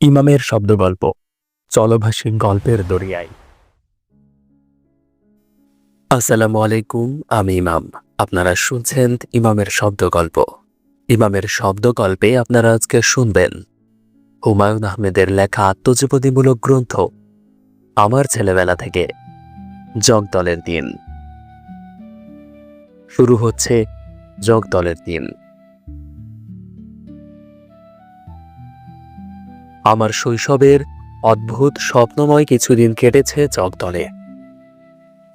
ইমামের শব্দগল্প, চলভাষী গল্পের দরিয়ায়। আসসালামু আলাইকুম, আমি ইমাম। আপনারা শুনছেন ইমামের শব্দগল্প। ইমামের শব্দগল্পে আপনারা আজকে শুনবেন হুমায়ুন আহমেদের লেখা আত্মজীবনীমূলক গ্রন্থ, আমার ছেলেবেলা থেকে, জগদলের দিন। শুরু হচ্ছে জগদলের দিন। আমার শৈশবের অদ্ভুত স্বপ্নময় কিছুদিন কেটেছে জগদলে।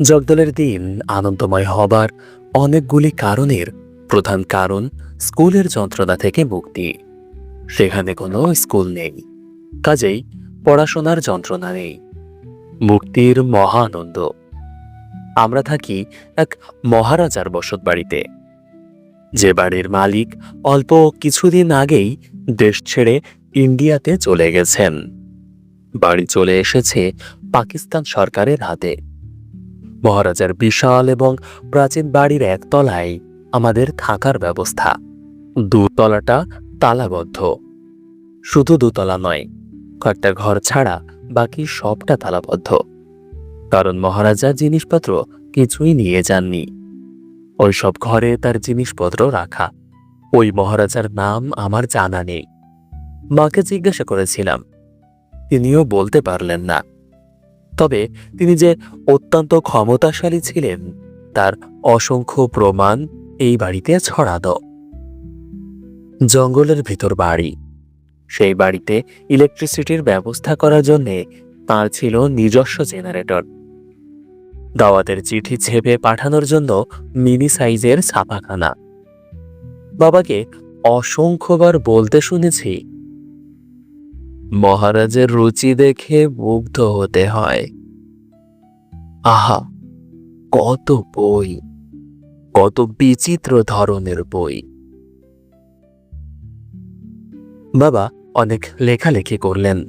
জগদলের দিন আনন্দময় হবার অনেকগুলি কারণের প্রধান কারণ স্কুলের যন্ত্রণা থেকে মুক্তি। সেখানে কোনো স্কুল নেই, কাজেই পড়াশোনার যন্ত্রণা নেই। মুক্তির মহা আনন্দ। আমরা থাকি এক মহারাজার বসত বাড়িতে যে বাড়ির মালিক অল্প কিছুদিন আগেই দেশ ছেড়ে ইন্ডিয়াতে চলে গেছেন। বাড়ি চলে এসেছে পাকিস্তান সরকারের হাতে। মহারাজার বিশাল এবং প্রাচীন বাড়ির একতলায় আমাদের থাকার ব্যবস্থা। দুতলাটা তালাবদ্ধ। শুধু দুতলা নয়, কয়েকটা ঘর ছাড়া বাকি সবটা তালাবদ্ধ। কারণ মহারাজা জিনিসপত্র কিছুই নিয়ে যাননি। ওই সব ঘরে তার জিনিসপত্র রাখা। ওই মহারাজার নাম আমার জানা নেই। মাকে জিজ্ঞাসা করেছিলাম। তিনিও বলতে পারলেন না। তবে তিনি যে অত্যন্ত ক্ষমতাশালী ছিলেন, তার অসংখ্য প্রমাণ এই বাড়িতে ছড়ানো জঙ্গলের ভিতর বাড়ি। সেই বাড়িতে ইলেকট্রিসিটির ব্যবস্থা করার জন্য তার ছিল নিজস্ব জেনারেটর দাওয়াতের চিঠি ছেপে পাঠানোর জন্য মিনি সাইজের ছাপাখানা। বাবাকে অসংখ্যবার বলতে শুনেছি মহারাজের রুচি দেখে মুগ্ধ হতে হয়। আহা, কত বই, কত বিচিত্র ধরনের বই। বাবা অনেক লেখালেখি করলেন,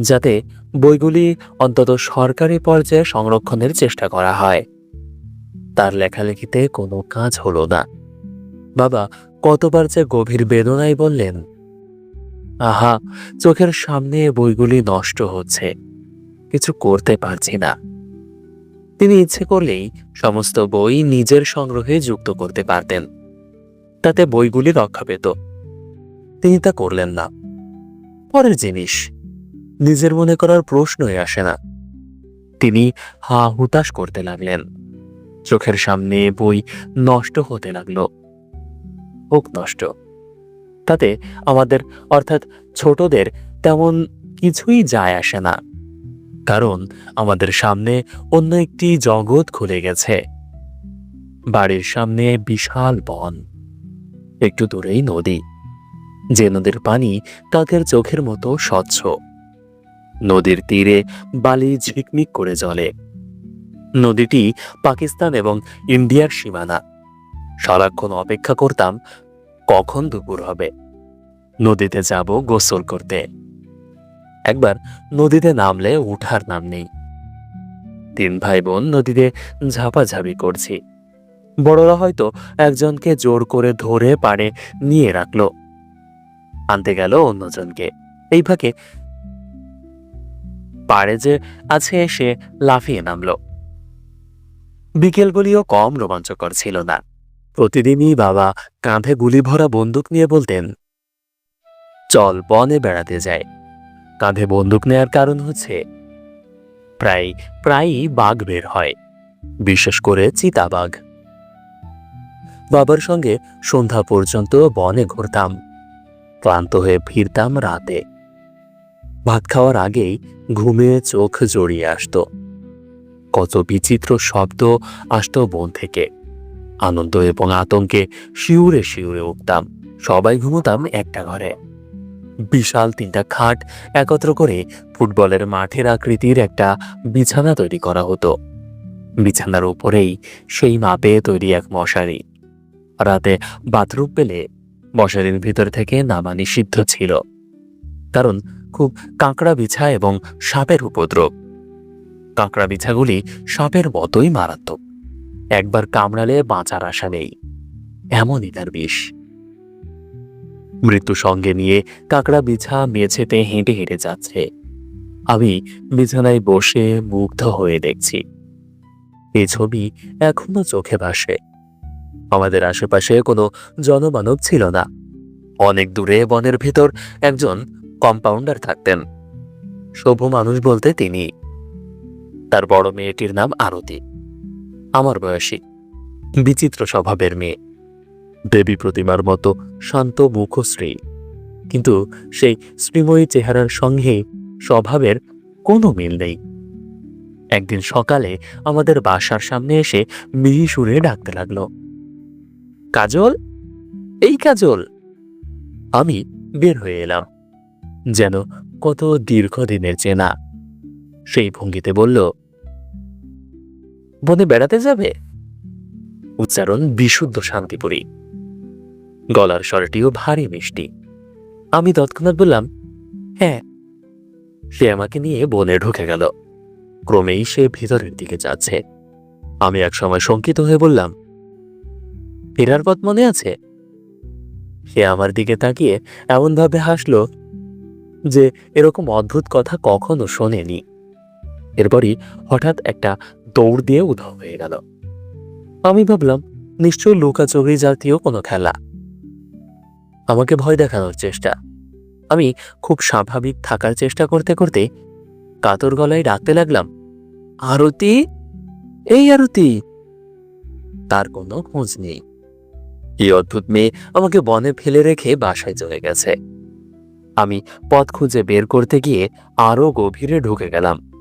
যাতে বইগুলি অন্তত সরকারি পর্যায়ে সংরক্ষণের চেষ্টা করা হয়। তার লেখালেখিতে কোনো কাজ হলো না। বাবা কতবার যে গভীর বেদনায় বললেন আহা, চোখের সামনে বইগুলি নষ্ট হচ্ছে। কিছু করতে পারছি না। তিনি ইচ্ছে করলেই সমস্ত বই নিজের সংগ্রহে যুক্ত করতে পারতেন। তাতে বইগুলি রক্ষা পেত। তিনি তা করলেন না। পরের জিনিস, নিজের মনে করার প্রশ্নই আসে না। তিনি হা হুতাশ করতে লাগলেন। চোখের সামনে বই নষ্ট হতে লাগল। হোক নষ্ট। তাতে আমাদের, অর্থাৎ ছোটদের তেমন কিছুই যায় আসে না। কারণ আমাদের সামনে অন্য একটি জগৎ খুলে গেছে। বাড়ির সামনে বিশাল বন। একটু দূরেই নদী। যে নদীর পানি তাদের চোখের মতো স্বচ্ছ। নদীর তীরে বালি ঝিকমিক করে জ্বলে। নদীটি পাকিস্তান এবং ইন্ডিয়ার সীমানা। সারাক্ষণ অপেক্ষা করতাম কখন দুপুর হবে? নদীতে যাব গোসল করতে। একবার নদীতে নামলে উঠার নাম নেই। তিন ভাই বোন নদীতে ঝাপাঝাপি করছি। বড়রা হয়তো একজনকে জোর করে ধরে পাড়ে নিয়ে রাখল। আনতে গেল অন্যজনকে। এই ফাঁকে পাড়ে যে আছে সে লাফিয়ে নামলো। বিকেলগুলিও কম রোমাঞ্চকর ছিল না। প্রতিদিনই বাবা কাঁধে গুলি ভরা বন্দুক নিয়ে বলতেন, চল, বনে বেড়াতে যাই। কাঁধে বন্দুক নেয়ার কারণ হচ্ছে, প্রায়, প্রায়ই বাঘ বের হয়, বিশেষ করে চিতাবাঘ। বাবার সঙ্গে সন্ধ্যা পর্যন্ত বনে ঘুরতাম, ক্লান্ত হয়ে ফিরতাম রাতে। ভাত খাওয়ার আগেই ঘুমিয়ে চোখ জড়িয়ে আসত। কত বিচিত্র শব্দ আসতো বন থেকে। আনন্দ এবং আতঙ্কে শিউরে শিউরে উঠতাম। সবাই ঘুমোতাম একটা ঘরে। বিশাল তিনটা খাট একত্র করে ফুটবলের মাঠের আকৃতির একটা বিছানা তৈরি করা হতো। বিছানার উপরেই সেই মাপে তৈরি এক মশারি। রাতে বাথরুম পেলে মশারির ভিতর থেকে নামা নিষিদ্ধ ছিল। কারণ খুব কাঁকড়া বিছা এবং সাপের উপদ্রব। কাঁকড়া বিছাগুলি সাপের মতোই মারাত্মক। একবার কামড়ালে বাঁচার আশা নেই। এমনই তার বিষ। মৃত্যু সঙ্গে নিয়ে কাকড়া বিছা মেঝেতে হেঁটে হেঁটে যাচ্ছে। আমি বিছানায় বসে মুগ্ধ হয়ে দেখছি। এই ছবি এখনও চোখে ভাসে। আমাদের আশেপাশে কোনো জনমানব ছিল না। অনেক দূরে বনের ভেতর একজন কম্পাউন্ডার থাকতেন। সভ্য মানুষ বলতে তিনি। তার বড় মেয়েটির নাম আরতি। আমার বয়সী। বিচিত্র স্বভাবের মেয়ে। দেবী প্রতিমার মতো শান্ত মুখশ্রী। কিন্তু সেই শ্রীময়ী চেহারার সঙ্গে স্বভাবের কোনো মিল নেই। একদিন সকালে আমাদের বাসার সামনে এসে মিহি সুরে ডাকতে লাগল। কাজল? এই কাজল! আমি বের হয়ে এলাম। যেন কত দীর্ঘদিনের চেনা। সেই ভঙ্গিতে বলল বনে বেড়াতে যাবে? উচ্চারণ বিশুদ্ধ শান্তিপুরী। গলার স্বরটিও ভারী মিষ্টি। আমি তৎক্ষণাৎ বললাম হ্যাঁ। সে আমাকে নিয়ে বনে ঢুকে গেল। ক্রমেই সে ভিতরের দিকে যাচ্ছে। আমি এক সময় শঙ্কিত হয়ে বললাম, ফেরার পথ মনে আছে? সে আমার দিকে তাকিয়ে এমনভাবে হাসলো যে এরকম অদ্ভুত কথা কখনো শোনেনি। এরপরই হঠাৎ একটা দৌড় দিয়ে উধাও হয়ে গেল। আমি ভাবলাম নিশ্চয় লুকাচুরি জাতীয় কোনো খেলা। আমাকে ভয় দেখানোর চেষ্টা। আমি খুব স্বাভাবিক থাকার চেষ্টা করতে করতে কাতর গলায় ডাকতে লাগলাম, আরতি? এই আরতি? তার কোনো খোঁজ নেই। এই অদ্ভুত মেয়ে আমাকে বনে ফেলে রেখে বাসায় চলে গেছে। আমি পথ খুঁজে বের করতে গিয়ে আরও গভীরে ঢুকে গেলাম।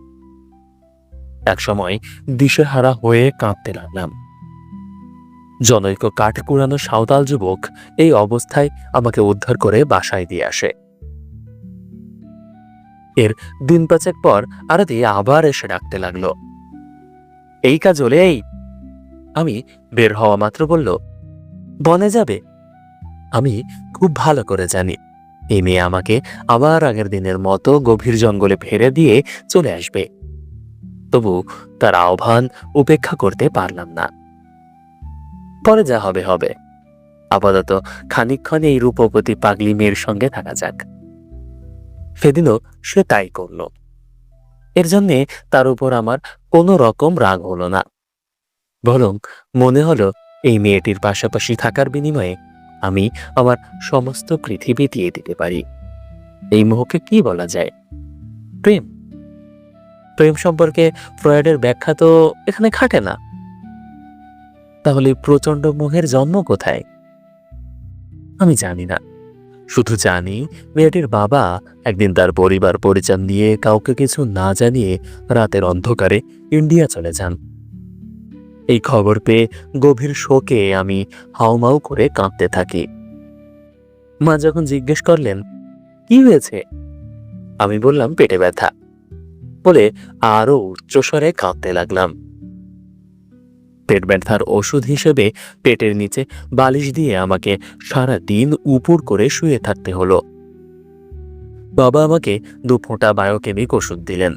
একসময় দিশেহারা হয়ে কাঁদতে লাগলাম। জনৈক কাঠ কুড়ানো সাঁওতাল যুবক এই অবস্থায় আমাকে উদ্ধার করে বাসায় দিয়ে আসে। এর দিন পাঁচেক পর আরতি আবার এসে ডাকতে লাগল। এই কাজলে, এই! আমি বের হওয়া মাত্র বলল, বনে যাবে। আমি খুব ভালো করে জানি। এই মেয়ে আমাকে আবার আগের দিনের মতো গভীর জঙ্গলে ফেরে দিয়ে চলে আসবে। তবু তার আহ্বান উপেক্ষা করতে পারলাম না। পরে যা হবে হবে। আপাতত খানিকক্ষণ এই রূপবতী পাগলি মেয়ের সঙ্গে থাকা যাক। সেদিনও সে তাই করল। এর জন্যে তার উপর আমার কোনো রকম রাগ হলো না। বরং মনে হলো এই মেয়েটির পাশাপাশি থাকার বিনিময়ে আমি আমার সমস্ত পৃথিবী দিয়ে দিতে পারি। এই মোহকে কি বলা যায়? প্রেম। প্রেম সম্পর্কে ফ্রয়েডের ব্যাখ্যা তো এখানে খাটে না। তাহলে প্রচণ্ড মোহের জন্ম কোথায়? আমি জানি না। শুধু জানি, মেয়েটির বাবা একদিন তার পরিবার পরিচয় নিয়ে কাউকে কিছু না জানিয়ে রাতের অন্ধকারে ইন্ডিয়া চলে যান। এই খবর পেয়ে গভীর শোকে আমি হাউমাউ করে কাঁদতে থাকি। মা যখন জিজ্ঞেস করলেন, কি হয়েছে? আমি বললাম, পেটে ব্যথা। বলে আরও উচ্চস্বরে কাঁদতে লাগলাম। পেট ব্যথার ওষুধ হিসেবে পেটের নিচে বালিশ দিয়ে আমাকে সারা দিন উপর করে শুয়ে থাকতে হলো। বাবা আমাকে দু ফোঁটা বায়োকেমিক ওষুধ দিলেন।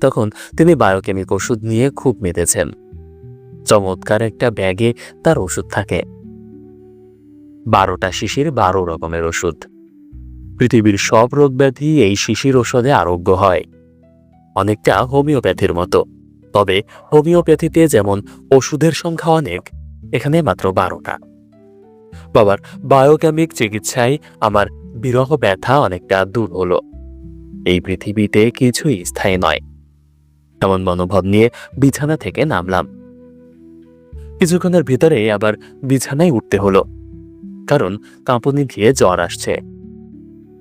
তখন তিনি বায়োকেমিক ওষুধ নিয়ে খুব মেতেছেন। চমৎকার একটা ব্যাগে তার ওষুধ থাকে। বারোটা শিশির বারো রকমের ওষুধ। পৃথিবীর সব রোগ ব্যাধি এই শিশির ওষুধে আরোগ্য হয়। অনেকটা হোমিওপ্যাথির মতো। তবে হোমিওপ্যাথিতে যেমন ওষুধের সংখ্যা অনেক, এখানে মাত্র বারোটা। বাবার বায়োকেমিক চিকিৎসায় আমার বিরহ ব্যথা অনেকটা দূর হলো। এই পৃথিবীতে কিছুই স্থায়ী নয়। এমন মনোভাব নিয়ে বিছানা থেকে নামলাম। কিছুক্ষণের ভিতরে আবার বিছানায় উঠতে হলো, কারণ কাঁপুনি দিয়ে জ্বর আসছে।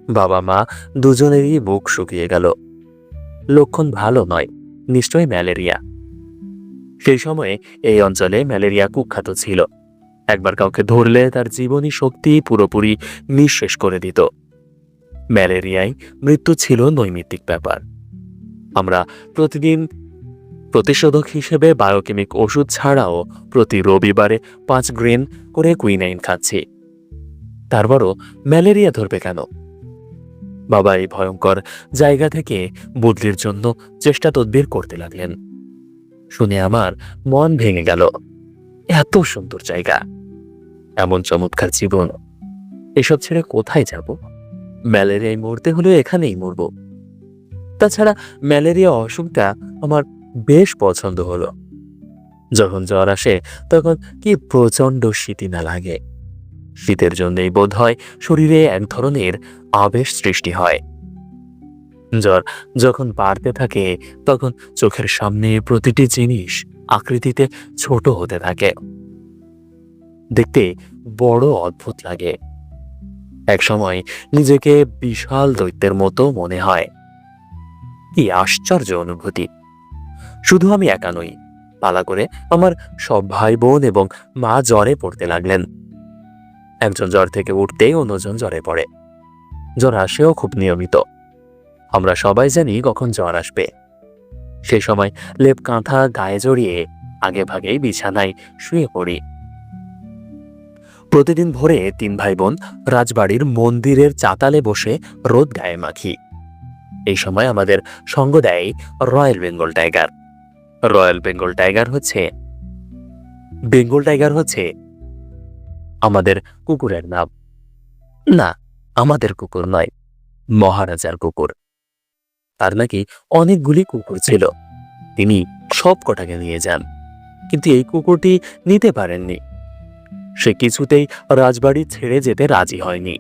বাবা মা দুজনেরই মুখ শুকিয়ে গেল। লক্ষণ ভালো নয়, নিশ্চয়ই ম্যালেরিয়া। সেই সময়ে এই অঞ্চলে ম্যালেরিয়া কুখ্যাত ছিল। একবার কাউকে ধরলে তার জীবনী শক্তি পুরোপুরি নিঃশেষ করে দিত। ম্যালেরিয়ায় মৃত্যু ছিল নৈমিত্তিক ব্যাপার। আমরা প্রতিদিন প্রতিষেধক হিসেবে বায়োকেমিক ওষুধ ছাড়াও প্রতি রবিবারে পাঁচ গ্রেন করে কুইনাইন খাচ্ছি। তারপরও ম্যালেরিয়া ধরবে কেন? বাবা এই ভয়ঙ্কর জায়গা থেকে বদলির জন্য চেষ্টা তদবির করতে লাগলেন। শুনে আমার মন ভেঙে গেল। এত সুন্দর জায়গা। এমন চমৎকার জীবন। এসব ছেড়ে কোথায় যাব? ম্যালেরিয়ায় মরতে হলেও এখানেই মরব। তাছাড়া ম্যালেরিয়া অসুখটা আমার বেশ পছন্দ হলো। যখন জ্বর আসে, তখন কি প্রচণ্ড শীতি না লাগে। শীতের জন্যই বোধ হয় শরীরে এক ধরনের আবেশ সৃষ্টি হয়। জ্বর যখন বাড়তে থাকে, তখন চোখের সামনে প্রতিটি জিনিস আকৃতিতে ছোট হতে থাকে। দেখতে বড় অদ্ভুত লাগে। একসময় নিজেকে বিশাল দৈত্যের মতো মনে হয়। কি আশ্চর্য অনুভূতি। শুধু আমি একা নই, পালা করে আমার সব ভাই বোন এবং মা জ্বরে পড়তে লাগলেন। একজন জ্বর থেকে উঠতেই অন্যজন জ্বরে পড়ে। জ্বর আসেও খুব নিয়মিত। আমরা সবাই জানি কখন জ্বর আসবে। সে সময় লেপ কাঁথা গায়ে জড়িয়ে আগে ভাগেই বিছানায় শুয়ে পড়ি। প্রতিদিন ভোরে তিন ভাই বোন রাজবাড়ির মন্দিরের চাতালে বসে রোদ গায়ে মাখি। এই সময় আমাদের সঙ্গ দেয় royal Bengal tiger. Royal Bengal tiger হচ্ছে বেঙ্গল টাইগার হচ্ছে আমাদের কুকুরের নাম। না, আমাদের কুকুর নয়, মহারাজার কুকুর। তার নাকি অনেকগুলি কুকুর ছিল। তিনি সব কটাকে নিয়ে যান, কিন্তু এই কুকুরটি নিতে পারেননি। সে কিছুতেই রাজবাড়ি ছেড়ে যেতে রাজি হয়নি।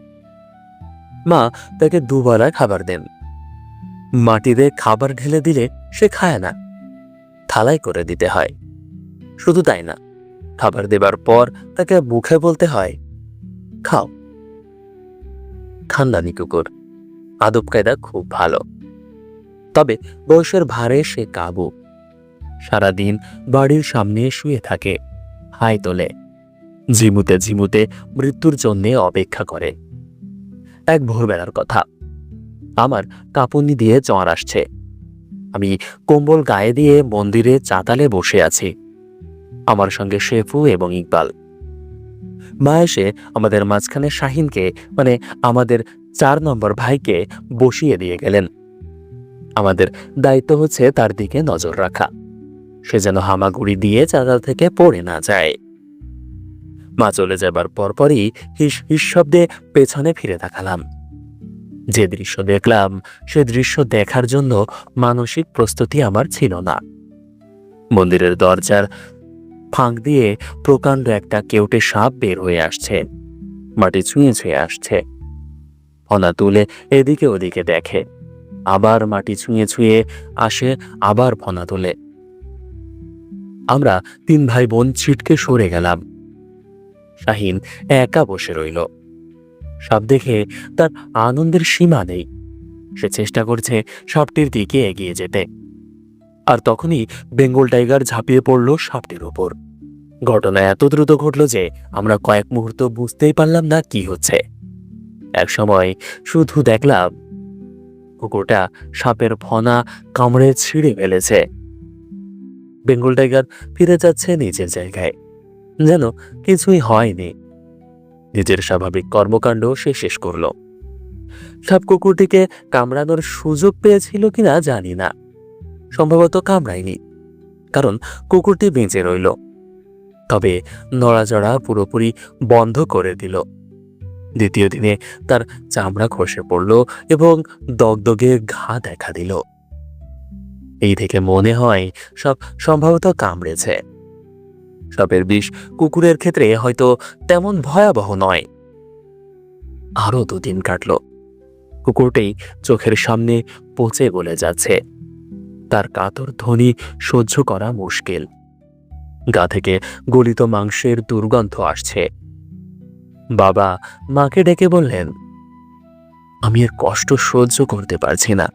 মা, তাকে দুবেলা খাবার দেন। মাটিতে খাবার ঢেলে দিলে সে খায় না। থালায় করে দিতে হয়। শুধু তাই না খাবার দেবার পর তাকে মুখে বলতে হয়, খাও। খানদানি কুকুর, আদব কায়দা খুব ভালো। তবে বয়সের ভারে সে কাবু। সারাদিন বাড়ির সামনে শুয়ে থাকে, হাই তোলে। ঝিমুতে ঝিমুতে মৃত্যুর জন্যে অপেক্ষা করে। এক ভোরবেলার কথা, আমার কাঁপুনি দিয়ে জ্বর আসছে। আমি কম্বল গায়ে দিয়ে মন্দিরে চাতালে বসে আছি। আমার সঙ্গে শেফু এবং ইকবাল। মা এসে আমাদের মাঝখানে শাহিনকে মানে আমাদের চার নম্বর ভাইকে বসিয়ে দিয়ে গেলেন। আমাদের দায়িত্ব হচ্ছে তার দিকে নজর রাখা। সে যেন হামাগুড়ি দিয়ে চাতাল থেকে পড়ে না যায়। মা চলে যাবার পরপরই হিস হিস শব্দে পেছনে ফিরে তাকালাম। যে দৃশ্য দেখলাম, সে দৃশ্য দেখার জন্য মানসিক প্রস্তুতি আমার ছিল না। মন্দিরের দরজার ফাঁক দিয়ে প্রকাণ্ড একটা কেউটে সাপ বের হয়ে আসছে। মাটি ছুঁয়ে ছুঁয়ে আসছে। ফনা তুলে এদিকে ওদিকে দেখে। আবার মাটি ছুঁয়ে ছুঁয়ে আসে, আবার ফনা তোলে। আমরা তিন ভাই বোন ছিটকে সরে গেলাম। শাহিন একা বসে রইল। সাপ দেখে তার আনন্দের সীমা নেই। সে চেষ্টা করছে সাপটির দিকে এগিয়ে যেতে। আর তখনই বেঙ্গল টাইগার ঝাঁপিয়ে পড়ল সাপটির উপর ঘটনা এত দ্রুত ঘটল যে আমরা কয়েক মুহূর্ত বুঝতেই পারলাম না কি হচ্ছে। এক সময় শুধু দেখলাম কুকুরটা সাপের ফনা কামড়ে ছিঁড়ে ফেলেছে। বেঙ্গল টাইগার ফিরে যাচ্ছে নিজের জায়গায়। যেন কিছুই হয়নি। নিজের স্বাভাবিক কর্মকাণ্ড সে শেষ করল। সাপ কুকুরটিকে কামড়ানোর সুযোগ পেয়েছিল কিনা জানি না। সম্ভবত কামড়ায়নি, কারণ কুকুরটি বেঁচে রইল। তবে নড়াচড়া পুরোপুরি বন্ধ করে দিল। দ্বিতীয় দিনে তার চামড়া খসে পড়ল এবং দগদগে ঘা দেখা দিল। এই থেকে মনে হয় সব সম্ভবত কামড়েছে। সাপের বিষ কুকুরের ক্ষেত্রে হয়তো তেমন ভয়াবহ নয়। আরও দুদিন কাটল। কুকুরটি চোখের সামনে পচে গলে যাচ্ছে। তার কাতর ধ্বনি সহ্য করা মুশকিল। গা থেকে গলিত মাংসের দুর্গন্ধ আসছে। বাবা মাকে ডেকে বললেন, আমি এর কষ্ট সহ্য করতে পারছি না।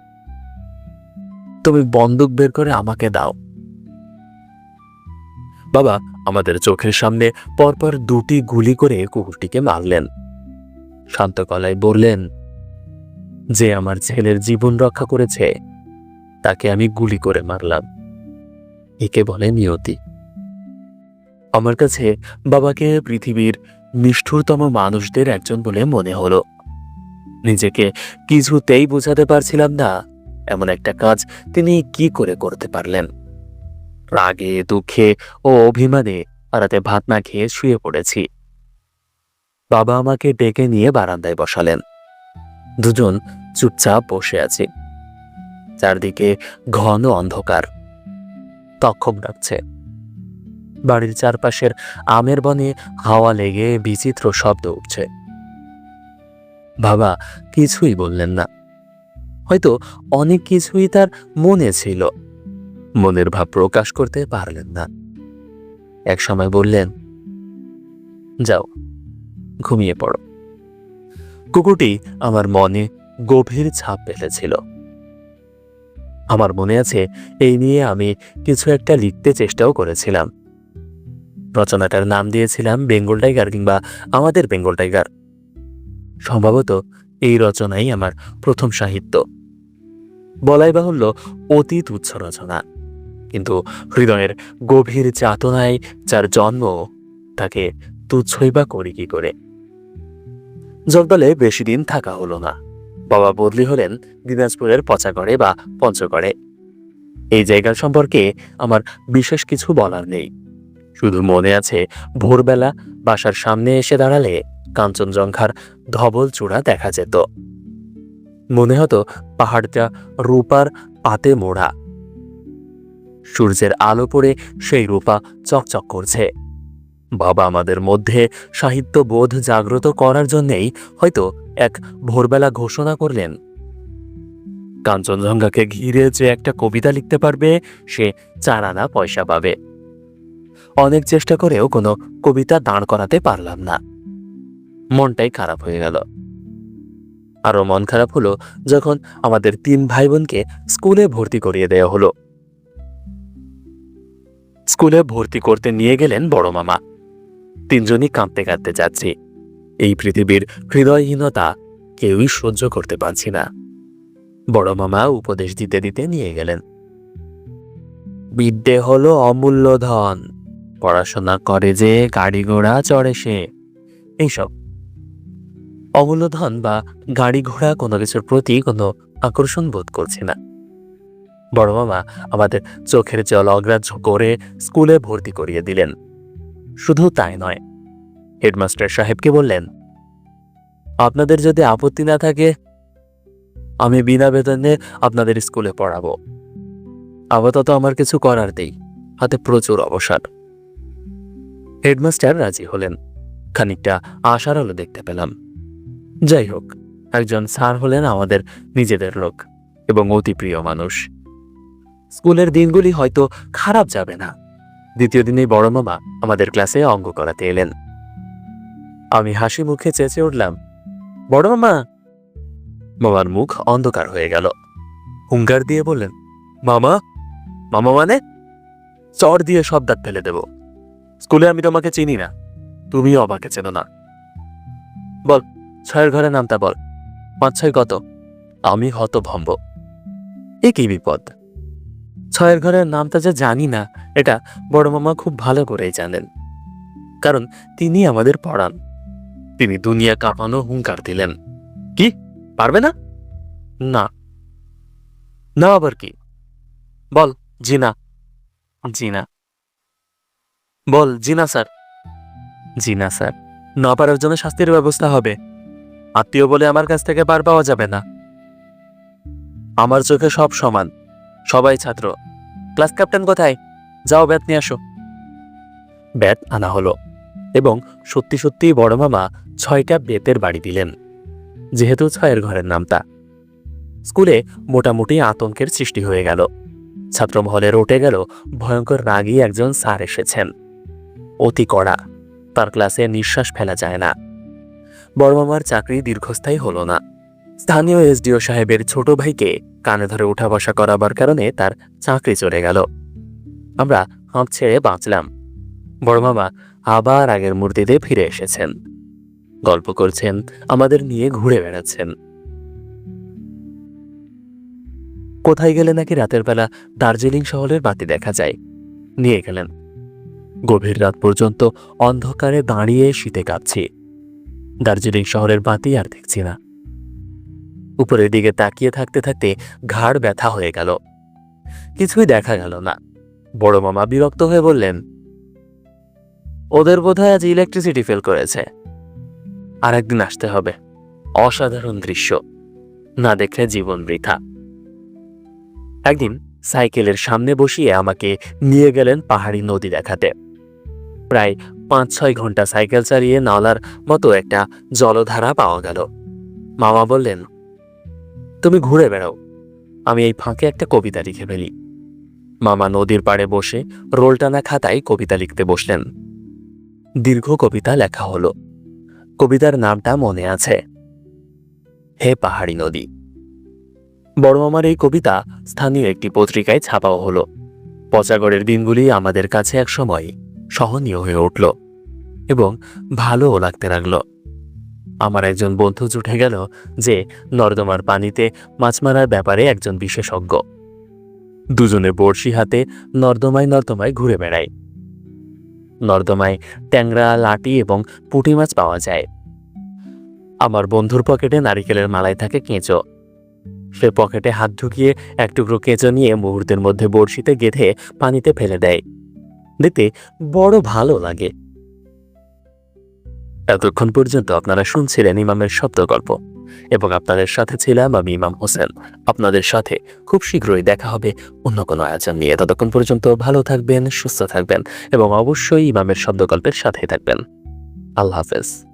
তুমি বন্দুক বের করে আমাকে দাও বাবা আমাদের চোখের সামনে পরপর দুটি গুলি করে কুকুরটিকে মারলেন। শান্ত গলায় বললেন, যে আমার ছেলের জীবন রক্ষা করেছে তাকে আমি গুলি করে মারলাম। একে বলে নিয়তি। আমার কাছে বাবাকে পৃথিবীর নিষ্ঠুরতম মানুষদের একজন বলে মনে হলো। নিজেকে কিছুতেই বোঝাতে পারছিলাম না এমন একটা কাজ তিনি কি করে করতে পারলেন। রাগে, দুঃখে ও অভিমানে রাতে ভাত না খেয়ে শুয়ে পড়েছি। বাবা আমাকে ডেকে নিয়ে বারান্দায় বসালেন। দুজন চুপচাপ বসে আছি। চারদিকে ঘন অন্ধকার। তক্ষক ডাকছে, বাড়ির চারপাশের আমের বনে হাওয়া লেগে বিচিত্র শব্দ উঠছে। বাবা, কিছুই বললেন না। হয়তো অনেক কিছুই তার মনে ছিল। মনের ভাব প্রকাশ করতে পারলেন না। এক সময় বললেন, যাও, ঘুমিয়ে পড়ো। কুকুরটি আমার মনে গভীর ছাপ ফেলেছিল। আমার মনে আছে, এই নিয়ে আমি কিছু একটা লিখতে চেষ্টাও করেছিলাম। রচনাটার নাম দিয়েছিলাম বেঙ্গল টাইগার কিংবা আমাদের বেঙ্গল টাইগার। সম্ভবত এই রচনাই আমার প্রথম সাহিত্য। বলাই বাহুল্য অতি তুচ্ছ রচনা। কিন্তু হৃদয়ের গভীর চাতনায় যার জন্ম তাকে তুচ্ছই বা করি কি করে? জগদলে বেশি দিন থাকা হলো না। বাবা বদলি হলেন দিনাজপুরের পচাগড়ে বা পঞ্চগড়ে। এই জায়গা সম্পর্কে আমার বিশেষ কিছু বলার নেই। শুধু মনে আছে, ভোরবেলা বাসার সামনে এসে দাঁড়ালে কাঞ্চনজঙ্ঘার ধবল চূড়া দেখা যেত। মনে হতো পাহাড়টা রূপার পাতে মোড়া। সূর্যের আলো পড়ে সেই রূপা চকচক করছে। বাবা আমাদের মধ্যে সাহিত্য বোধ জাগ্রত করার জন্যেই হয়তো এক ভোরবেলা ঘোষণা করলেন। কাঞ্চনজঙ্ঘাকে ঘিরে যে একটা কবিতা লিখতে পারবে, সে চার আনা পয়সা পাবে। অনেক চেষ্টা করেও কোনো কবিতা দাঁড় করাতে পারলাম না। মনটাই খারাপ হয়ে গেল। আরও মন খারাপ হলো যখন আমাদের তিন ভাই বোনকে স্কুলে ভর্তি করিয়ে দেওয়া হলো। স্কুলে ভর্তি করতে নিয়ে গেলেন বড় মামা। তিনজনই কাঁদতে কাঁদতে যাচ্ছি। এই পৃথিবীর হৃদয়হীনতা কেউই সহ্য করতে পারছি না। বড় মামা উপদেশ দিতে দিতে নিয়ে গেলেন। বিদ্যে হলো অমূল্য ধন, পড়াশোনা করে যে গাড়ি ঘোড়া চড়ে সে। এইসব। অমূল্য ধন বা গাড়ি ঘোড়া কোনো কিছুর প্রতি কোনো আকর্ষণ বোধ করছে না। বড় মামা আমাদের চোখের জল অগ্রাহ্য করে স্কুলে ভর্তি করিয়ে দিলেন। শুধু তাই নয়, হেডমাস্টার সাহেবকে বললেন আপনাদের যদি আপত্তি না থাকে, আমি বিনা বেতনে আপনাদের স্কুলে পড়াবো। আপাতত আমার কিছু করার নেই। হাতে প্রচুর অবসর হেডমাস্টার রাজি হলেন। খানিকটা আশার আলো দেখতে পেলাম। যাই হোক, একজন স্যার হলেন আমাদের নিজেদের লোক এবং অতি প্রিয় মানুষ। স্কুলের দিনগুলি হয়তো খারাপ যাবে না। দ্বিতীয় দিনেই বড় মামা আমাদের ক্লাসে অঙ্গ করাতে এলেন। আমি হাসি মুখে চেঁচে উঠলাম বড় মামা। মামার মুখ অন্ধকার হয়ে গেল। হুঙ্কার দিয়ে বললেন, মামা মামা মানে? চর দিয়ে সব দাঁত ফেলে দেব। স্কুলে আমি তোমাকে চিনি না, তুমিও আমাকে চেনো না। বল, ছয়ের ঘরে নামটা বল। পাঁচ ছয় কত? আমি হতভম্ব। এ কি বিপদ? ছয়ের ঘরের নামটা যে জানি না, এটা বড় মামা খুব ভালো করেই জানেন। কারণ তিনি আমাদের পড়ান। তিনি দুনিয়া কাঁপানো হুঙ্কার দিলেন। কি? পারবে না? না। না আবার কি? বল, জিনা। জিনা? বল, জিনা স্যার। জিনা স্যার, না পারার জন্য শাস্তির ব্যবস্থা হবে। আত্মীয় বলে আমার কাছ থেকে পার পাওয়া যাবে না। আমার চোখে সব সমান। সবাই ছাত্র। ক্লাস ক্যাপ্টেন কোথায়? যাও, ব্যাট নিয়ে আসো। ব্যাট আনা হলো এবং সত্যি সত্যি বড় মামা ছয়টা বেতের বাড়ি দিলেন, যেহেতু ছয়ের ঘরের নামটা স্কুলে মোটামুটি আতঙ্কের সৃষ্টি হয়ে গেল। ছাত্রমহলে রটে গেল ভয়ঙ্কর রাগী একজন স্যার এসেছেন। অতি কড়া, তার ক্লাসে নিঃশ্বাস ফেলা যায় না। বড় মামার চাকরি দীর্ঘস্থায়ী হলো না। স্থানীয় এসডিও সাহেবের ছোট ভাইকে কানে ধরে উঠা বসা করাবার কারণে তার চাকরি চলে গেল। আমরা হাঁপ ছেড়ে বাঁচলাম। বড় মামা আবার আগের মূর্তিতে ফিরে এসেছেন। গল্প করছেন, আমাদের নিয়ে ঘুরে বেড়াচ্ছেন। কোথায় গেলে নাকি রাতের বেলা দার্জিলিং শহরের বাতি দেখা যায়? নিয়ে গেলেন। গভীর রাত পর্যন্ত অন্ধকারে দাঁড়িয়ে শীতে কাঁপছি। দার্জিলিং শহরের বাতি আর দেখছি না। উপরের দিকে তাকিয়ে থাকতে থাকতে ঘাড় ব্যথা হয়ে গেল। কিছুই দেখা গেল না। বড় মামা বিরক্ত হয়ে বললেন, ওদের বোধহয় আজ ইলেকট্রিসিটি ফেল করেছে। আর একদিন আসতে হবে। অসাধারণ দৃশ্য। না দেখলে জীবন বৃথা। একদিন সাইকেলের সামনে বসিয়ে আমাকে নিয়ে গেলেন পাহাড়ি নদী দেখাতে। প্রায় পাঁচ ছয় ঘণ্টা সাইকেল চালিয়ে নালার মতো একটা জলধারা পাওয়া গেল। মামা বললেন, তুমি ঘুরে বেড়াও। আমি এই ফাঁকে একটা কবিতা লিখে ফেলি। মামা নদীর পাড়ে বসে রোলটানা খাতায় কবিতা লিখতে বসলেন। দীর্ঘ কবিতা লেখা হলো। কবিতার নামটা মনে আছে। হে পাহাড়ি নদী। বড় মামার এই কবিতা স্থানীয় একটি পত্রিকায় ছাপাও হলো। পচাগড়ের দিনগুলি আমাদের কাছে এক সময় সহনীয় হয়ে উঠল এবং ভালোও লাগতে লাগল। আমার একজন বন্ধু জুটে গেল যে নর্দমার পানিতে মাছ মারার ব্যাপারে একজন বিশেষজ্ঞ। দুজনে বড়শি হাতে নর্দমায় নর্দমায় ঘুরে বেড়ায়। নর্দমায় ট্যাংরা লাটি এবং পুঁটি মাছ পাওয়া যায়। আমার বন্ধুর পকেটে নারিকেলের মালায় থাকে কেঁচো। সে পকেটে হাত ঢুকিয়ে এক টুকরো কেঁচো নিয়ে মুহূর্তের মধ্যে বড়শিতে গেঁথে পানিতে ফেলে দেয়। দেখতে বড় ভালো লাগে। এতক্ষণ পর্যন্ত আপনারা শুনছিলেন ইমামের শব্দ গল্প এবং আপনাদের সাথে ছিলাম আমি ইমাম হোসেন। আপনাদের সাথে খুব শীঘ্রই দেখা হবে অন্য কোনো আয়োজন নিয়ে। ততক্ষণ পর্যন্ত ভালো থাকবেন, সুস্থ থাকবেন এবং অবশ্যই ইমামের শব্দকল্পের সাথে থাকবেন। আল্লাহ হাফেজ।